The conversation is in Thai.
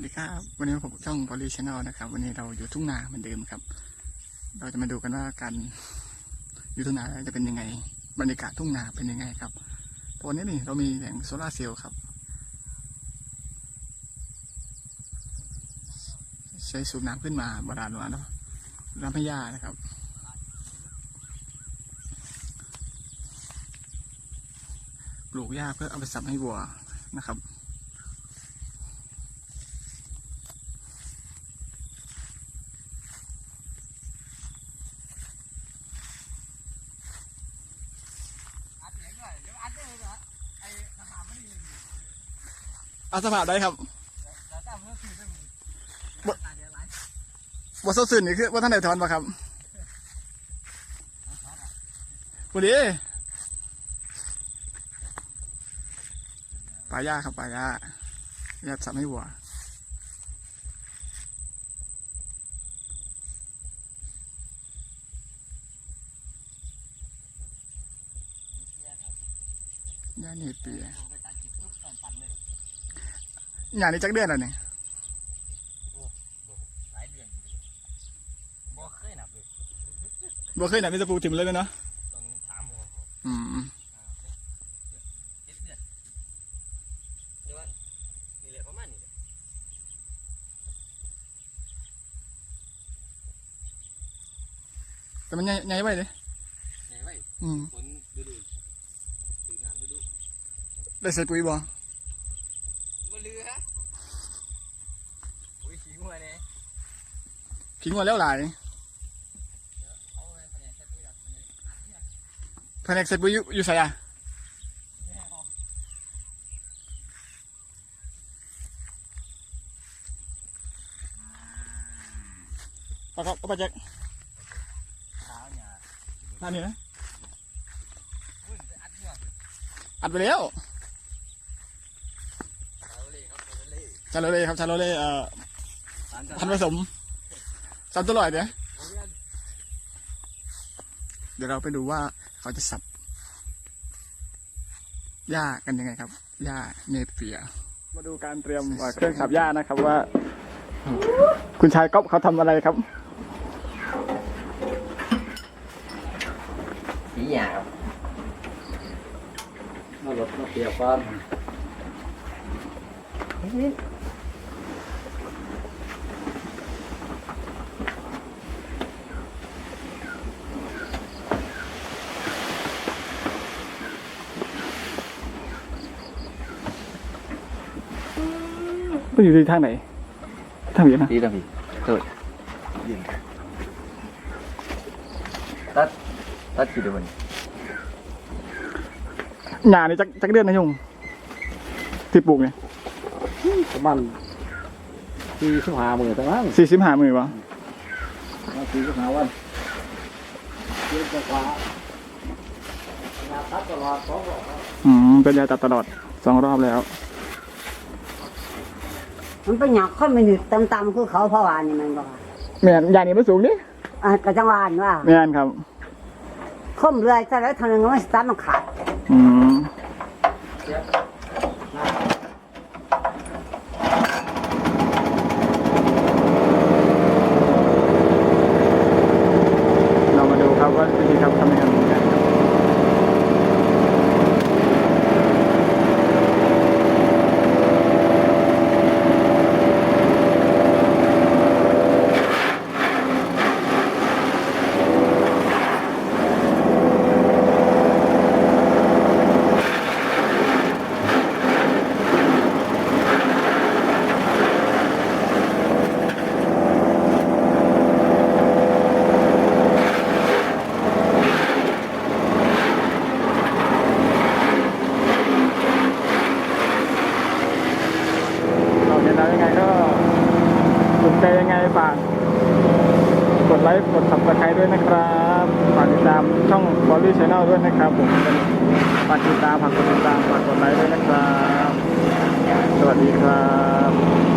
สวัสดีครับวันนี้ผมช่องบอลลี่ชาแนลนะครับ วันนี้เราอยู่ทุ่งนาเหมือนเดิมครับ เราจะมาดูกันว่าการอยู่ทุ่งนาแล้วจะเป็นยังไง บรรยากาศทุ่งนาเป็นยังไงครับตัวนี้นี่เรามีแหล่งโซลาร์เซลล์ครับ ใช้สูบน้ำขึ้นมาบาดาลมาเนาะน้ำให้ยานะครับ ปลูกหญ้าเพื่อเอาไปสับให้วัวนะครับ อัดเสียงด้วยเดี๋ยวอัดได้เลยเหรอไอ้ทหารไม่ได้ยิน เอาสภาพได้ครับเดี๋ยวตั้งเพื่อคือได้มีตาเดี๋ยวไลฟ์บทสดสื่นนี่คือว่าท่านไหนถอนปะครับบุดีปลาย่าครับปลาย่าย่าสับให้วัวย่านี่เปีย ไปตัดจิตปุ๊บตอนปั่นเลย อย่างนี้จักเดือนแล้วเนี่ยหลายเดือนอยู่เลยบ่เคยนับเลยบ่เคยหนามีตะปูถิ่มเลยเนาะต้องถามเขาอืมเจ็ดเดือนเดี๋ยวว่านี่แหละประมาณนี้แหละแต่มันใหญ่ใหญ่ไปเลยไงไว้อืมฝนฤดูถึงน้ำฤดูได้ใส่ปุ๋ยบ่บ่ ขี้งัวเนี่ยขิงมาแล้วหลายเอาไว้คะแนนแค่ตัวแบบนี้แผนกใส่ปุ๋ยอยู่อยู่ใส่อะแม่เอาปะครับเอาไปแจ็คเท้าเนี่ยท่านนี้นะอุ้ยไปอัดเงือกอัดไปแล้วเอาเลยครับเอาเลยชาโลเล่ครับชาโลเล่เอ่อตาม พันธุ์ผสมสามตัวลอยเดี๋ยวเอาเรื่องเดี๋ยวเราไปดูว่าเขาจะสับหญ้ากันยังไงครับหญ้าเนเปีย มาดูการเตรียมเอ่อเครื่องสับหญ้านะครับว่า คุณชายก๊อฟเขาทำอะไรครับสีหยาบมารถมาเปียกก่อน ก็อยู่ที่ทางไหนทางนี้นะ ดีนะพี่เถิดยิงตัดตัดกี่เดือนหญ้านี่จักจักเดือนนะยงที่ปลูกเนี่ยประมาณสี่สิบห้าหมื่นตั้งนั้นสี่สิบห้ามือวะสี่สิบห้าวันเดือนกว่าอยาทัดตลอดสองรอบอืมเป็นยาตัดตลอดสองรอบแล้ว มันเป็นหยักคนมันอยู่ต่ำๆคือเขาเพราะว่านี่มันบอกว่าแม่นยานี่ไม่สูงนี่อะกระจังหวานว่าแม่นครับ คมเรือจะแล้วทางนึงมันสตาร์ทมันขาดอืมเรามาดูครับว่าวิธีทำทำยังไงกันครับเราเห็นแล้วยังไงก็สนใจยังไงฝากกดไลค์ก ด้วยนะครับฝากติดตามช่อง b o l l y Channel ด้วยนะครับผมฝากติดตามฝากกดติดตามฝากกดไลค์ด้วยนะครับ สวัสดีครับ